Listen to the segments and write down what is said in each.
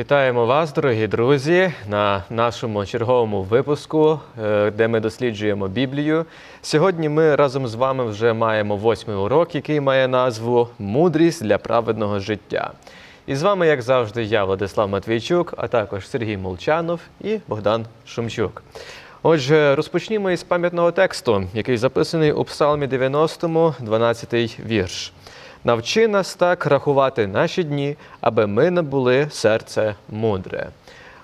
Вітаємо вас, дорогі друзі, на нашому черговому випуску, е, де ми досліджуємо Біблію. Сьогодні ми разом з вами вже маємо восьмий урок, який має назву Мудрість для праведного життя. І з вами, як завжди, я, Владислав Матвійчук, а також Сергій Молчанов і Богдан Шумчук. Отже, розпочнімо із пам'ятного тексту, який записаний у Псалмі 90, 12 вірш. Навчи нас так рахувати наші дні, аби ми набули серце мудре.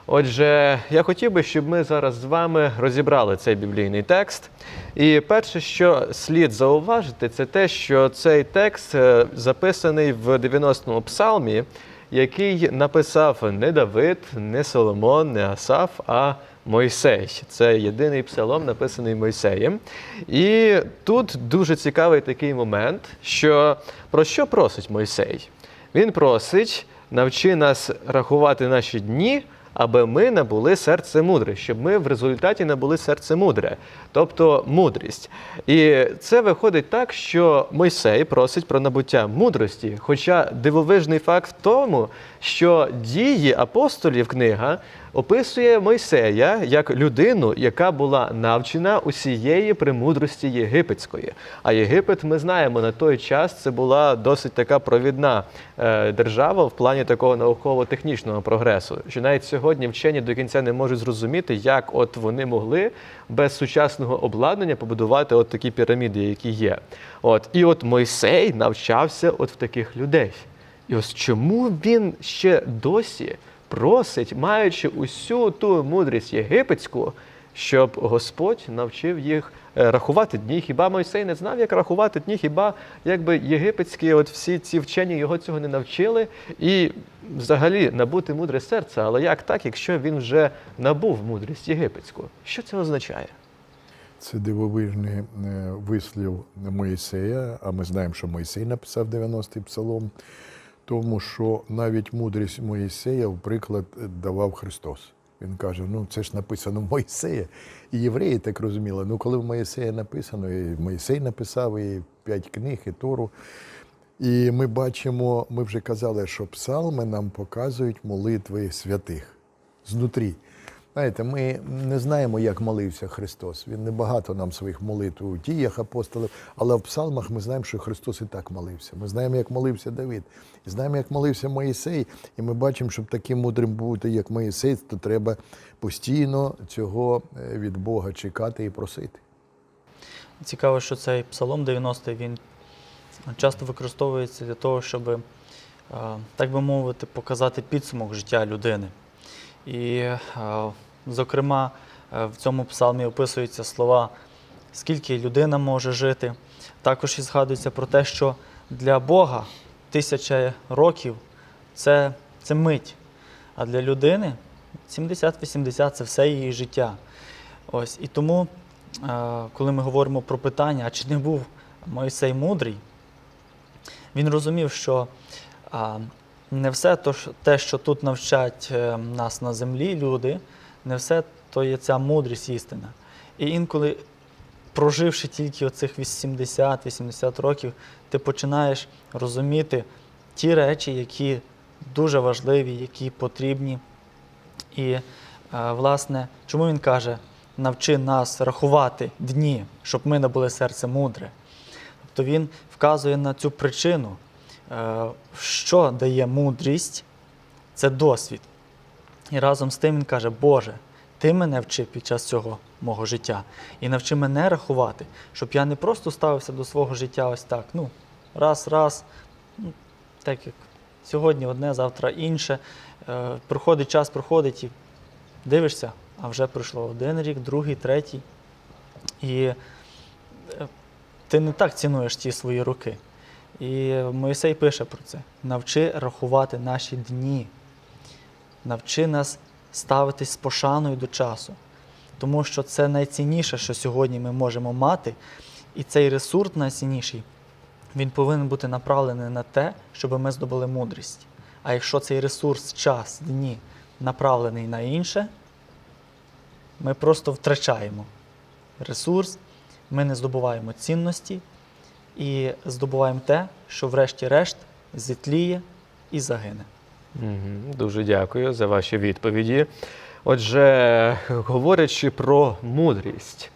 Отже, я хотів би, щоб ми зараз з вами розібрали цей біблійний текст. І перше, що слід зауважити, це те, що цей текст е, записаний в 90-му псалмі, який написав не Давид, не Соломон, не Асаф, а Мойсей. Це єдиний псалом, написаний Мойсеєм. І тут дуже цікавий такий момент, що про що просить Мойсей? Він просить навчи нас рахувати наші дні, аби ми набули серце мудре, щоб ми в результаті набули серце мудре, тобто мудрість. І це виходить так, що Мойсей просить про набуття мудрості. Хоча дивовижний факт в тому, що дії апостолів книга описує Мойсея як людину, яка була навчена усієї премудрості єгипетської. А Єгипет, ми знаємо, на той час це була досить така провідна е, держава в плані такого науково-технічного прогресу. Що навіть сьогодні вчені до кінця не можуть зрозуміти, як от вони могли без сучасного обладнання побудувати от такі піраміди, які є. От і от Мойсей навчався от в таких людей. І ось чому він ще досі просить, маючи усю ту мудрість єгипетську, щоб Господь навчив їх е, рахувати дні. Хіба Мойсей не знав, як рахувати дні? Хіба якби єгипетські, от всі ці вчені його цього не навчили? І взагалі набути мудре серце. Але як так, якщо він вже набув мудрість єгипетську? Що це означає? Це дивовижний е, вислів Моїсея, а ми знаємо, що Моїсей написав 90-й псалом, тому що навіть мудрість Моїсея, в приклад, давав Христос. Він каже: ну це ж написано в Моїсея. І євреї так розуміли. Ну, коли в Моїсея написано, і Моїсей написав, і п'ять книг, і Тору. І ми бачимо, ми вже казали, що псалми нам показують молитви святих знутрі. Знаєте, ми не знаємо, як молився Христос. Він небагато нам своїх молитв у діях апостолів, але в псалмах ми знаємо, що Христос і так молився. Ми знаємо, як молився Давид, і знаємо, як молився Моїсей. І ми бачимо, щоб таким мудрим бути, як Моїсей, то треба постійно цього е, від Бога чекати і просити. Цікаво, що цей псалом 90 він часто використовується для того, щоб, е, так би мовити, показати підсумок життя людини. І, е, зокрема, е, в цьому псалмі описуються слова, скільки людина може жити. Також і згадується про те, що для Бога тисяча років це, це мить, а для людини 70-80 це все її життя. Ось. І тому, е, коли ми говоримо про питання, а чи не був Мойсей мудрий, він розумів, що не все те, що тут навчать е, нас на землі люди, не все то є ця мудрість істина. І інколи, проживши тільки оцих 80-80 років, ти починаєш розуміти ті речі, які дуже важливі, які потрібні. І, е, власне, чому він каже, навчи нас рахувати дні, щоб ми не були серце мудре. Тобто він вказує на цю причину, е, що дає мудрість, це досвід. І разом з тим він каже, Боже, ти мене вчив під час цього мого життя. І навчи мене рахувати, щоб я не просто ставився до свого життя ось так. Ну, раз, раз, ну, так як сьогодні одне, завтра інше. Е, проходить час, проходить і дивишся, а вже пройшло один рік, другий, третій. І е, ти не так цінуєш ті свої роки. І Моїсей пише про це: навчи рахувати наші дні, навчи нас ставитись з пошаною до часу. Тому що це найцінніше, що сьогодні ми можемо мати, і цей ресурс найцінніший, він повинен бути направлений на те, щоб ми здобули мудрість. А якщо цей ресурс, час, дні направлений на інше, ми просто втрачаємо ресурс, ми не здобуваємо цінності і здобуваємо те, що врешті-решт зітліє і загине. Дуже дякую за ваші відповіді. Отже, говорячи про мудрість,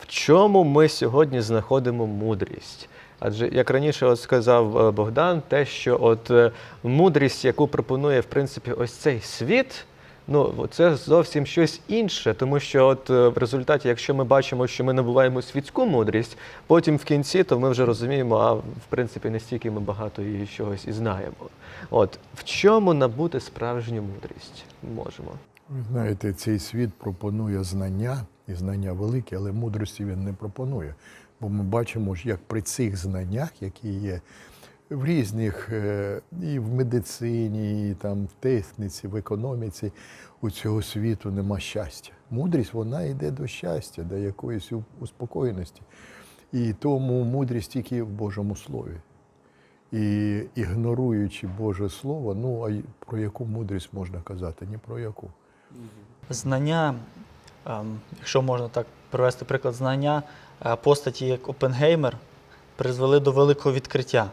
в чому ми сьогодні знаходимо мудрість? Адже як раніше от сказав е, Богдан, те, що от е, мудрість, яку пропонує в принципі ось цей світ, ну це зовсім щось інше, тому що от е, в результаті, якщо ми бачимо, що ми набуваємо світську мудрість, потім в кінці, то ми вже розуміємо, а в принципі не стільки ми багато і чогось і знаємо. От в чому набути справжню мудрість можемо? Ви знаєте, цей світ пропонує знання, і знання великі, але мудрості він не пропонує. Бо ми бачимо, як при цих знаннях, які є в різних, е, і в медицині, і там в техніці, в економіці, у цього світу нема щастя. Мудрість вона йде до щастя, до якоїсь успокоєності. І тому мудрість тільки в Божому Слові. І ігноруючи Боже Слово, ну а про яку мудрість можна казати? Ні про яку. Знання, ем, якщо можна так привести приклад знання, е, постаті як Опенгеймер призвели до великого відкриття.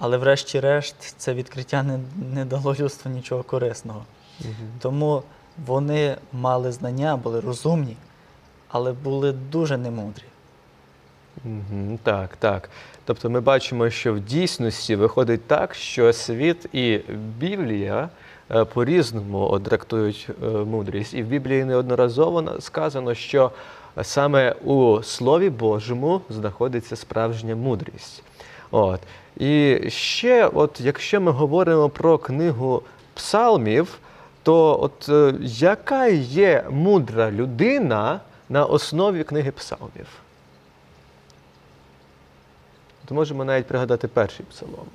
Але врешті-решт це відкриття не, не дало людству нічого корисного. Тому вони мали знання, були розумні, але були дуже немудрі. Мгм, Так, так. Тобто ми бачимо, що в дійсності виходить так, що світ і Біблія е, по-різному трактують е, мудрість. І в Біблії неодноразово сказано, що саме у Слові Божому знаходиться справжня мудрість. От. І ще, от, якщо ми говоримо про книгу псалмів, то от е, яка є мудра людина на основі книги псалмів? То можемо навіть пригадати перший псалом.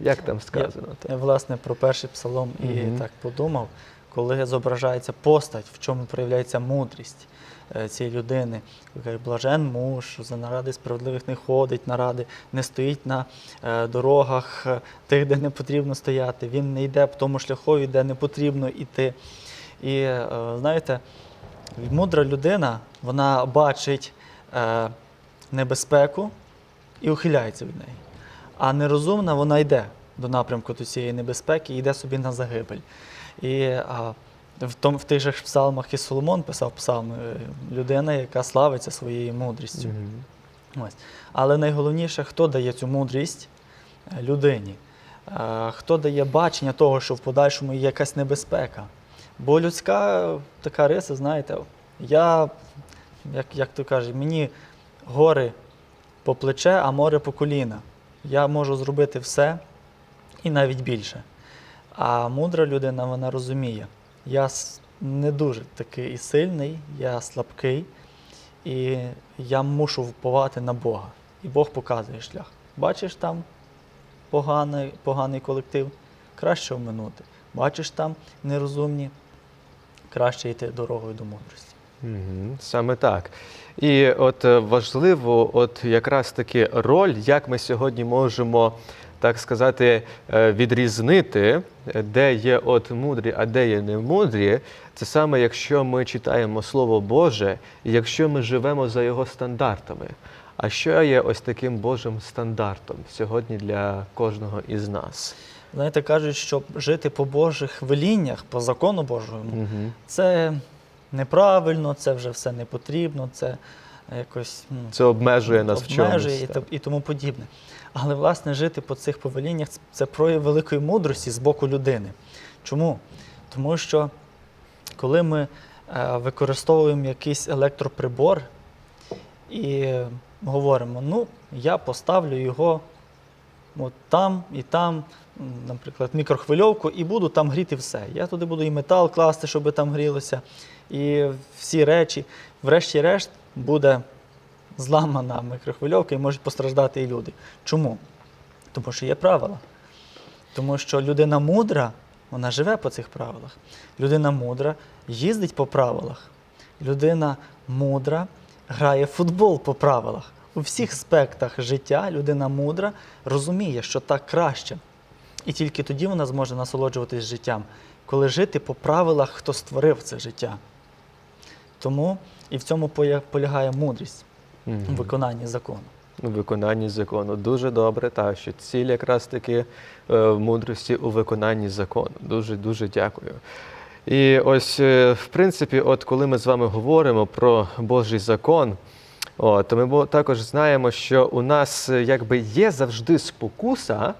Як там сказано? Я, власне, про перший псалом і так подумав, коли зображається постать, в чому проявляється мудрість цієї людини. Блажен муж, за наради справедливих не ходить, наради не стоїть на е, дорогах е, тих, де не потрібно стояти. Він не йде по тому шляхові, де не потрібно йти. І е, знаєте, мудра людина, вона бачить е, небезпеку і ухиляється від неї. А нерозумна вона йде до напрямку до цієї небезпеки і йде собі на загибель. І а, в, том, в тих же ж псалмах і Соломон писав псалми, е, людина, яка славиться своєю мудрістю. Мгм. Ось. Але найголовніше, хто дає цю мудрість Е, людині, Е, хто дає бачення того, що в подальшому є якась небезпека. Бо людська така риса, знаєте, я, як, як то кажуть, мені гори по плече, а море по коліна. Я можу зробити все і навіть більше. А мудра людина, вона розуміє, я не дуже такий і сильний, я слабкий, і я мушу вповати на Бога. І Бог показує шлях. Бачиш там поганий, поганий колектив, краще оминути. Бачиш там нерозумні, краще йти дорогою до мудрості. Саме так. І от е, важливо, от якраз таки роль, як ми сьогодні можемо, так сказати, е, відрізнити, е, де є от мудрі, а де є немудрі. Це саме якщо ми читаємо Слово Боже, і якщо ми живемо за його стандартами. А що є ось таким Божим стандартом сьогодні для кожного із нас? Знаєте, кажуть, що жити по Божих веліннях, по закону Божому, Мгм. це неправильно, це вже все не потрібно, це якось ну, Це обмежує нас в обмежує чомусь. і, і тому подібне. Але, власне, жити по цих повеліннях це- прояв великої мудрості з боку людини. Чому? Тому що коли ми е, використовуємо якийсь електроприбор і говоримо, ну, я поставлю його от там і там, наприклад, мікрохвильовку, і буду там гріти все. Я туди буду і метал класти, щоб там грілося, і всі речі. Врешті-решт буде зламана мікрохвильовка і можуть постраждати і люди. Чому? Тому що є правила. Тому що людина мудра, вона живе по цих правилах. Людина мудра їздить по правилах. Людина мудра грає в футбол по правилах. У всіх аспектах життя людина мудра розуміє, що так краще. І тільки тоді вона зможе насолоджуватись життям, коли жити по правилах, хто створив це життя. Тому і в цьому полягає мудрість у Мгм. виконанні закону. у виконанні закону. Дуже добре, та що ціль якраз таки е, в мудрості у виконанні закону. Дуже дуже дякую. І ось, е, в принципі, от коли ми з вами говоримо про Божий закон, о, то ми також знаємо, що у нас е, якби є завжди спокуса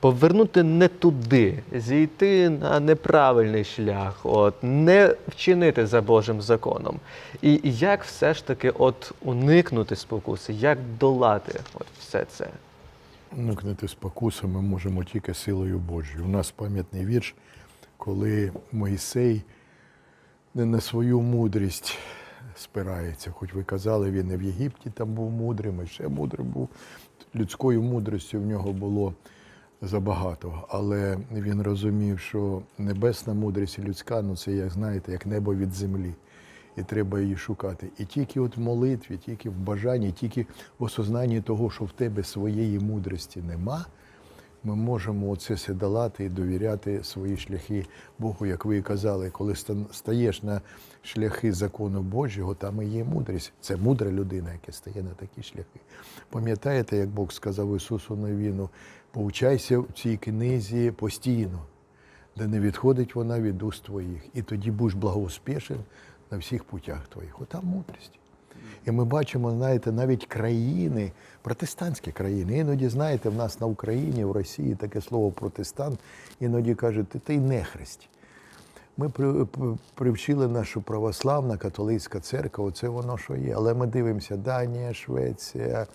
повернути не туди, зійти на неправильний шлях, от, не вчинити за Божим законом. І, як все ж таки от уникнути спокуси, як долати от все це? Уникнути спокуси ми можемо тільки силою Божою. У нас пам'ятний вірш, коли Моїсей не на свою мудрість спирається. Хоч ви казали, він і в Єгипті там був мудрим, і ще мудрим був. Людською мудрістю в нього було забагато. Але він розумів, що небесна мудрість людська, ну це, як знаєте, як небо від землі. І треба її шукати. І тільки от в молитві, тільки в бажанні, тільки в осознанні того, що в тебе своєї мудрості нема, ми можемо оце все і довіряти свої шляхи Богу, як ви і казали, коли стаєш на шляхи закону Божого, там і є мудрість. Це мудра людина, яка стає на такі шляхи. Пам'ятаєте, як Бог сказав Ісусу Новіну, повчайся в цій книзі постійно, де не відходить вона від уст твоїх. І тоді будеш благоуспішен на всіх путях твоїх. Отам мудрість. І ми бачимо, знаєте, навіть країни, протестантські країни. Іноді, знаєте, в нас на Україні, в Росії таке слово протестант, іноді кажуть, ти, ти нехресть. Ми при- при- привчили нашу православна католицька церква, оце воно що є. Але ми дивимося: Данія, Швеція,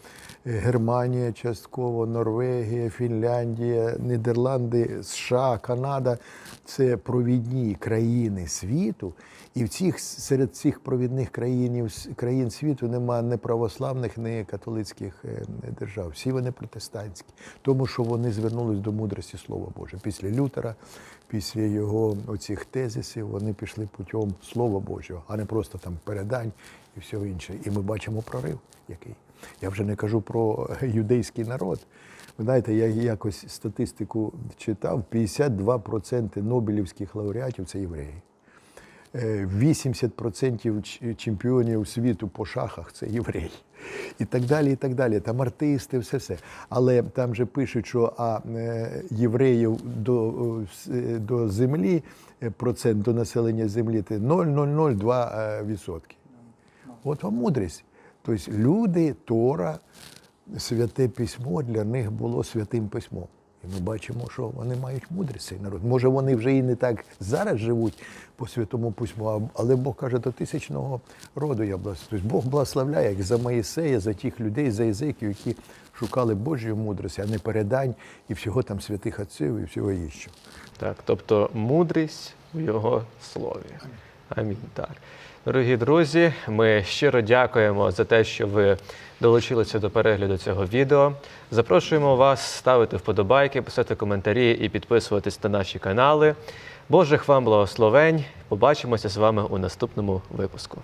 Германія частково, Норвегія, Фінляндія, Нідерланди, США, Канада це провідні країни світу. І в цих серед цих провідних країн, країн світу немає ні православних, ні католицьких е, держав. Всі вони протестантські, тому що вони звернулись до мудрості Слова Боже. Після Лютера, після його оцих тезисів, вони пішли путем Слова Божого, а не просто там передань і всього інше. І ми бачимо прорив, який. Я вже не кажу про юдейський народ. Ви знаєте, я якось статистику читав: 52% нобелівських лауреатів це євреї. Е, 80% чемпіонів світу по шахах це євреї. І так далі, і так далі. Там артисти, все все. Але там же пишуть, що а е, євреїв до, е, до землі, е, процент до населення землі це 0,002%. відсотки. От вам мудрість. Тобто люди, Тора, святе письмо для них було святим письмом. І ми бачимо, що вони мають мудрість цей народ. Може, вони вже і не так зараз живуть по святому письму, але Бог каже, до тисячного роду я благословляю. Тобто Бог благословляє як за Моїсея, за тих людей, за язиків, які шукали Божої мудрості, а не передань і всього там святих отців і всього іншого. Так, тобто мудрість в його слові. Амінь. Так. Дорогі друзі, ми щиро дякуємо за те, що ви долучилися до перегляду цього відео. Запрошуємо вас ставити вподобайки, писати коментарі і підписуватись на наші канали. Божих вам благословень. Побачимося з вами у наступному випуску.